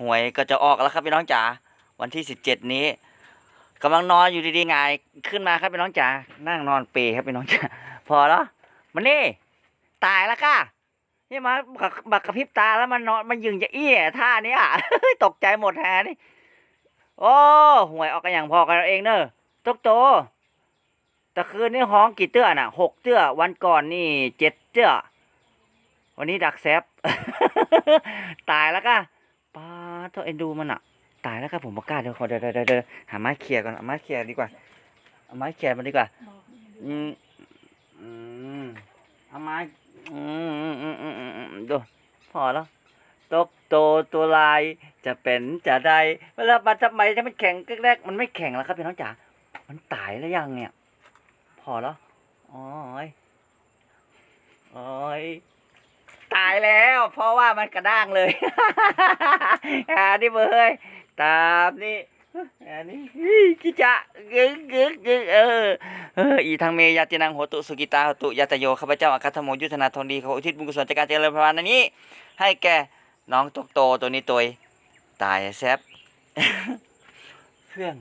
หวยก็จะออกแล้วครับพี่น้องจ๋าวันที่สิบเจ็ดนี้กำลังนอนอยู่ดีๆไงขึ้นมาครับพี่น้องจ๋านั่งนอนเปรย์ครับพี่น้องจ๋าพอแล้วมันนี่ตายแล้วค่ะนี่มาบักบักกระพริบตาแล้วมันนอนมันยึงจะเอี้ยท่านี้ยตกใจหมดแฮนี่โอ้หวยออกกันอย่างพอกันเองเนอะตกโตแต่คืนนี้ห้องกี่เตื้อน่ะหกเตื้อวันก่อนนี่เจ็ดเตื้อวันนี้ดักแซบตายแล้วก็ ป้าเท่าเอ็นดูมันอะ ตายแล้วครับผมบอกกล้าเดี๋ยวขอเดี๋ยวเดี๋ยวเดี๋ยวหาไม้เขี่ยก่อนเอาไม้เขี่ยดีกว่าเอาไม้เขี่ยมันดีกว่า อืมอืมเอาไม้อืมอืมอืมอืมอืมดูพอแล้วตกโตตัวลายจะเป็นจะได้เวลามันทำไมถ้ามันแข็งแรกๆมันไม่แข็งแล้วครับพี่น้องจ๋ามันตายแล้วยังเนี่ย พอแล้วโอ้ยโอ้ย ตายแล้ว เพราะว่ามันกระด้างเลยอ่านี่เบยตามนี่อันนี้อี้กิจะกึกกึกกึกเออเอออีทางเมยาตินังโหตุสุกิตาโหตุยาตโยข้าพเจ้าอาคัตโมยุทธนาทนดีขออุทิศบุญกุศลจากการเจริญพรานนี้ ให้แกน้องตกโตตัวนี้ตัวตายแซบเพื่อน